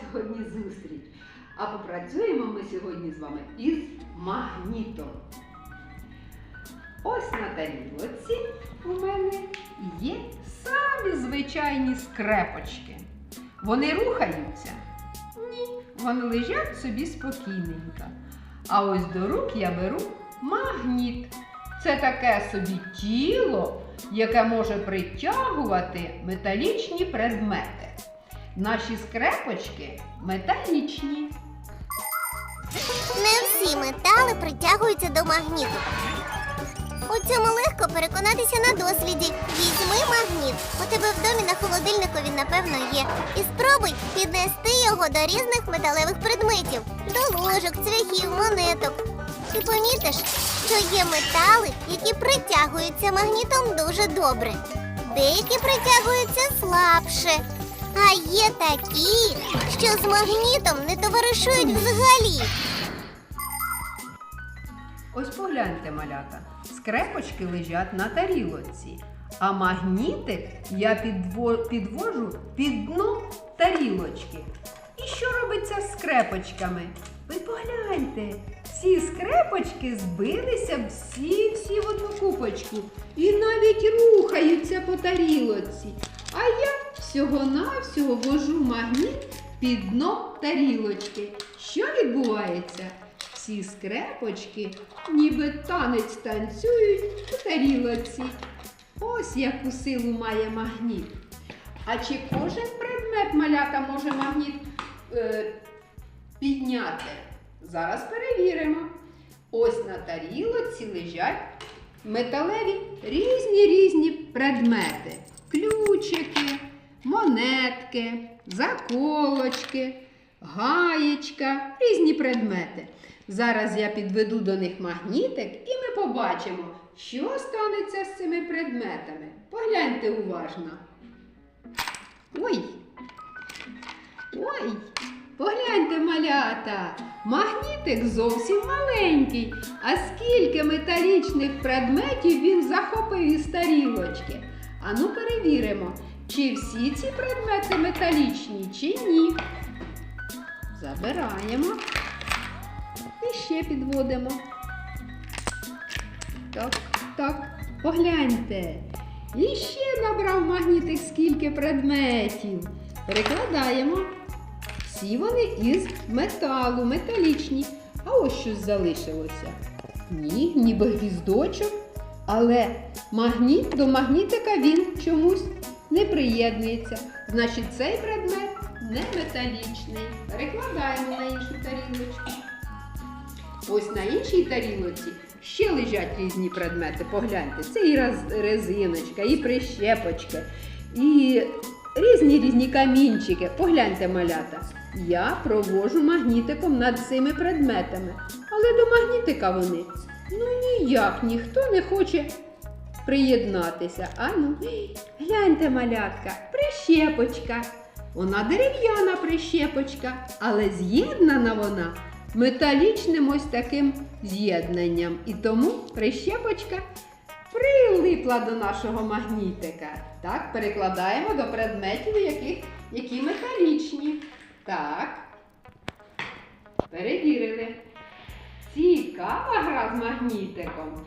сьогодні зустріч. А попрацюємо ми сьогодні з вами із магнітом. Ось на тарілоці у мене є самі звичайні скрепочки. Вони рухаються? Ні, вони лежать собі спокійненько. А ось до рук я беру магніт. Це таке собі тіло, яке може притягувати металічні предмети. Наші скрепочки металічні. Не всі метали притягуються до магніту. У цьому легко переконатися на досліді. Візьми магніт. У тебе в домі на холодильнику він, напевно, є. І спробуй піднести його до різних металевих предметів, до ложок, цвяхів, монеток. Ти помітиш, що є метали, які притягуються магнітом дуже добре. Деякі притягуються слабше. А є такі, що з магнітом не товаришують взагалі. Ось погляньте, малята, скрепочки лежать на тарілоці, а магнітик я підво- підвожу під дно тарілочки. І що робиться з скрепочками? Ви погляньте, ці скрепочки збилися всі-всі в одну купочку і навіть рухаються по тарілоці. А я всього-навсього вожу магніт під дно тарілочки. Що відбувається? Всі скрепочки, ніби танець танцюють у тарілоці. Ось яку силу має магніт. А чи кожен предмет малята може магніт е, підняти? Зараз перевіримо. Ось на тарілоці лежать металеві різні різні предмети. Ключики, монетки, заколочки, гаєчка, різні предмети. Зараз я підведу до них магнітик і ми побачимо, що станеться з цими предметами. Погляньте уважно. Ой. Ой, погляньте, малята. Магнітик зовсім маленький. А скільки металічних предметів він захопив із тарілочки? Ану перевіримо, чи всі ці предмети металічні, чи ні. Забираємо. І ще підводимо. Так, так, погляньте. І ще набрав магнітик скільки предметів. Перекладаємо. Всі вони із металу, металічні. А ось щось залишилося. Ні, ніби гвіздочок. Але магніт до магнітика він чомусь не приєднується. Значить, цей предмет не металічний. Перекладаємо на іншу тарілочку. Ось на іншій тарілоці ще лежать різні предмети. Погляньте, це і резиночка, і прищепочка, і різні різні камінчики. Погляньте, малята. Я провожу магнітиком над цими предметами. Але до магнітика вони ну ніяк ніхто не хоче приєднатися. А ну, гляньте, малятка, прищепочка. Вона дерев'яна прищепочка, але з'єднана вона металічним ось таким з'єднанням. І тому прищепочка прилипла до нашого магнітика. Так, перекладаємо до предметів, яких, які металічні. Так. Перевірили. Цікава гра з магнітиком.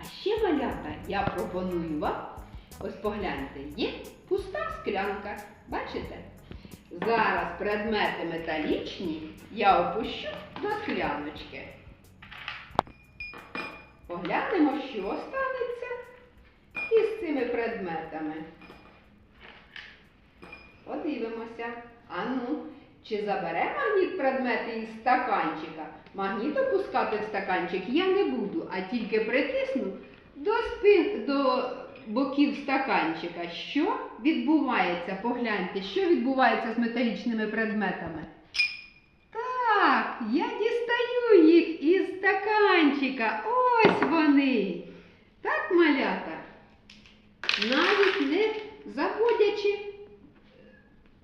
А ще малята, я пропоную вам, ось погляньте, є пуста склянка. Бачите? Зараз предмети металічні я опущу до скляночки. Поглянемо, що станеться із цими предметами. Подивимося. Ану, чи забере магніт предмети із стаканчика? Магніт опускати в стаканчик я не буду, а тільки притисну до спин, до боків стаканчика. Що відбувається? Погляньте, що відбувається з металічними предметами. Так, я дістаю їх із стаканчика. Ось вони. Так, малята. Навіть не заводячи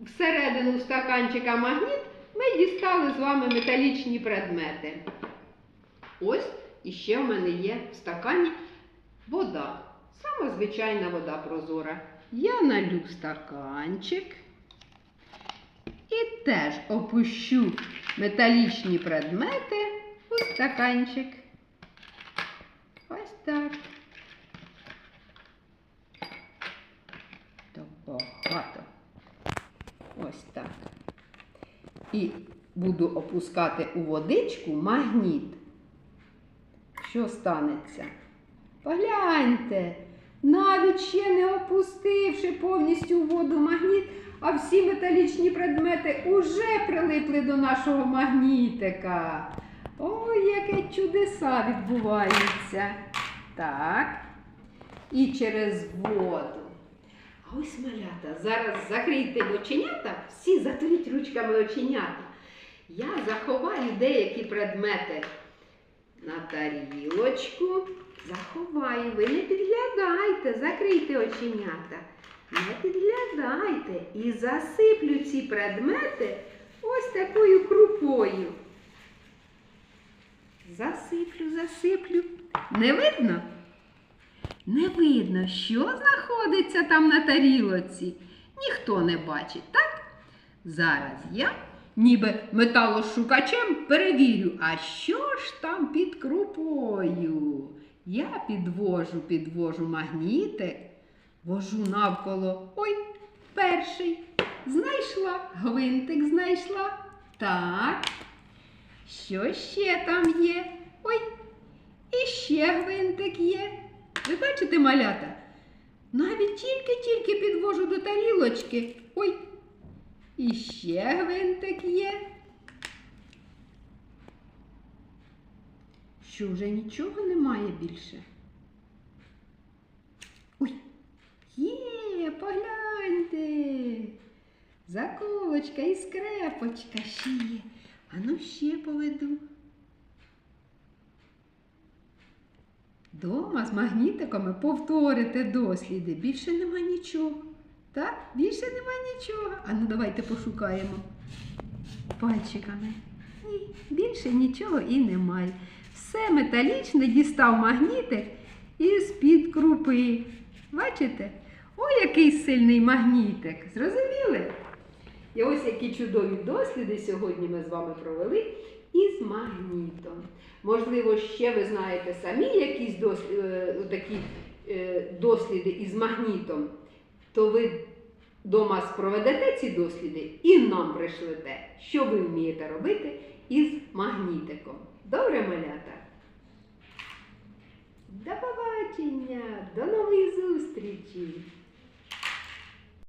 всередину стаканчика магніт, ми дістали з вами металічні предмети. Ось іще в мене є в стакані вода. Саме звичайна вода прозора. Я налю стаканчик. І теж опущу металічні предмети у стаканчик. Ось так. То багато. Ось так. І буду опускати у водичку магніт. Що станеться? Погляньте, навіть ще не опустивши повністю у воду магніт, а всі металічні предмети уже прилипли до нашого магнітика. Ой, яке чудеса відбуваються. Так. І через воду. А ось малята, зараз закрийте оченята, всі затуліть ручками оченята. Я заховаю деякі предмети на тарілочку. Заховаю, ви не підглядайте, закрийте оченята. Не підглядайте і засиплю ці предмети ось такою крупою. Засиплю, засиплю. Не видно? Не видно, що знаходиться там на тарілоці. Ніхто не бачить, так? Зараз я, ніби металошукачем, перевірю, а що ж там під крупою? Я підвожу, підвожу магнітик, вожу навколо. Ой, перший. Знайшла, гвинтик знайшла. Так. Що ще там є? Ой, і ще гвинтик є. Ви бачите, малята? Навіть тільки-тільки підвожу до тарілочки. Ой, і ще гвинтик є. Що вже нічого немає більше? Ой, є, погляньте. Заколочка і скрепочка ще є. Ану ще поведу. Дома з магнітиками повторите досліди. Більше нема нічого. Так? Більше нема нічого. А ну давайте пошукаємо пальчиками. Ні, більше нічого і немає. Все металічне дістав магнітик із-під крупи. Бачите? Ой, який сильний магнітик. Зрозуміли? І ось які чудові досліди сьогодні ми з вами провели із магнітом. Можливо, ще ви знаєте самі якісь досліди, такі е, досліди із магнітом, то ви вдома спроведете ці досліди і нам пришлете, що ви вмієте робити із магнітиком. Добре, малята? До побачення, до нових зустрічей!